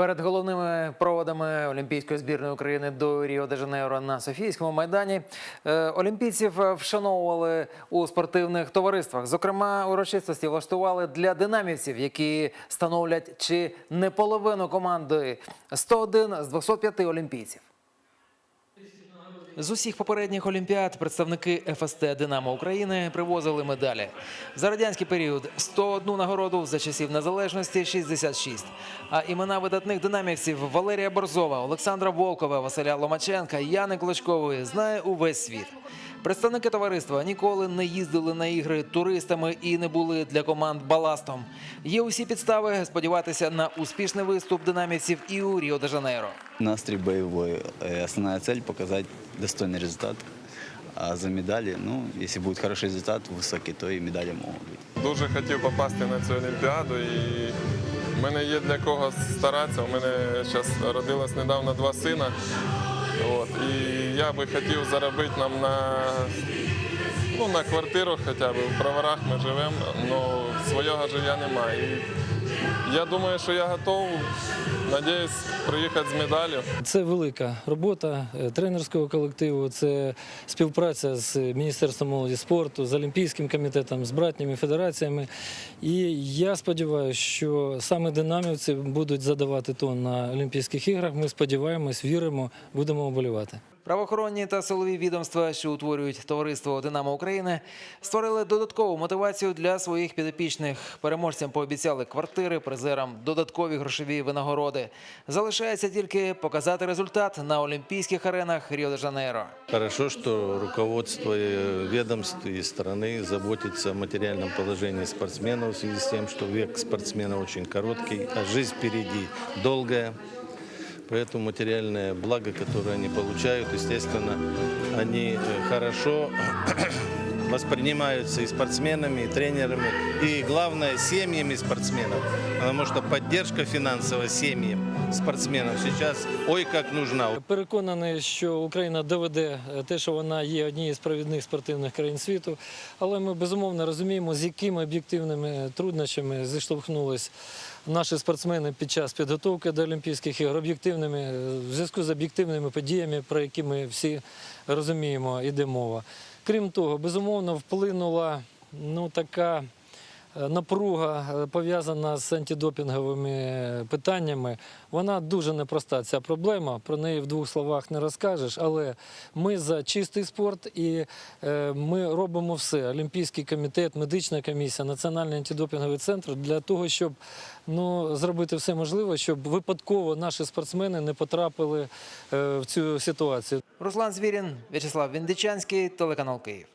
Перед головними проводами Олімпійської збірної України до Ріо де Жанейро на Софійському майдані е, олімпійців вшановували у спортивних товариствах. Зокрема, урочистості влаштували для динамівців, які становлять чи не половину команди 101 з 205 олімпійців. З усіх попередніх олімпіад представники ФСТ Динамо України привозили медалі. За радянський період 101 нагороду, за часів незалежності 66. А імена видатних динамівців Валерія Борзова, Олександра Волкова, Василя Ломаченка, Яни Клочкової знає увесь світ. Представники товариства ніколи не їздили на ігри туристами і не були для команд баластом. Є усі підстави сподіватися на успішний виступ динамівців і у Ріо де Жанейро. Настрой боевой. Э, Основная цель – показать достойный результат. А за медали, ну, если будет хороший результат, высокий, то и медали могут быть. Дуже хотів попасти на цю олімпіаду і в мене є для кого старатися. У мене зараз родилось недавно два сина. От, і я би хотів заробити нам на, ну, на квартиру хоча б. В броварах ми живемо, але свого жилья немає. Я думаю, що я готовий. Надіюсь, приїхати з медаллю. Це велика робота е, тренерського колективу, це співпраця з Міністерством молоді спорту, з Олімпійським комітетом, з братніми федераціями. І я сподіваюся, що саме динамівці будуть задавати тон на Олімпійських іграх. Ми сподіваємось, віримо, будемо оболівати. Правоохоронні та силові відомства, що утворюють товариство Динамо України, створили додаткову мотивацію для своїх підопічних. Переможцям пообіцяли квартири, призерам додаткові грошові винагороди. Залишається тільки показати результат на олімпійських аренах Ріо де Жанейро. Хорошо, что руководство э, ведомств и страны заботится о материальном положении спортсменов в связи с тем, что век спортсмена очень короткий, а жизнь впереди долгая. Поэтому материальное благо, которое они получают, естественно, они э, хорошо воспринимаются и спортсменами, и тренерами, и, главное, семьями спортсменов. Потому что поддержка финансовая семьям спортсменов сейчас ой как нужна. Переконаний, що Україна доведе е, те, що вона є однією з провідних спортивних країн світу. Але ми безумовно розуміємо, з якими об'єктивними труднощами зіштовхнулись наші спортсмени під час підготовки до Олімпійських ігор, об'єктивними е, в зв'язку з об'єктивними подіями, про які ми всі розуміємо, іде мова. Крім того, безумовно, вплинула ну така. Е, Напруга е, пов'язана з антидопінговими питаннями. Вона дуже непроста. Ця проблема. Про неї в двох словах не розкажеш. Але ми за чистий спорт і е, ми робимо все. Олімпійський комітет, медична комісія, Національний антидопінговий центр для того, щоб ну, зробити все можливе, щоб випадково наші спортсмени не потрапили в цю ситуацію. Руслан Звірін, В'ячеслав Віндичанський, телеканал Київ.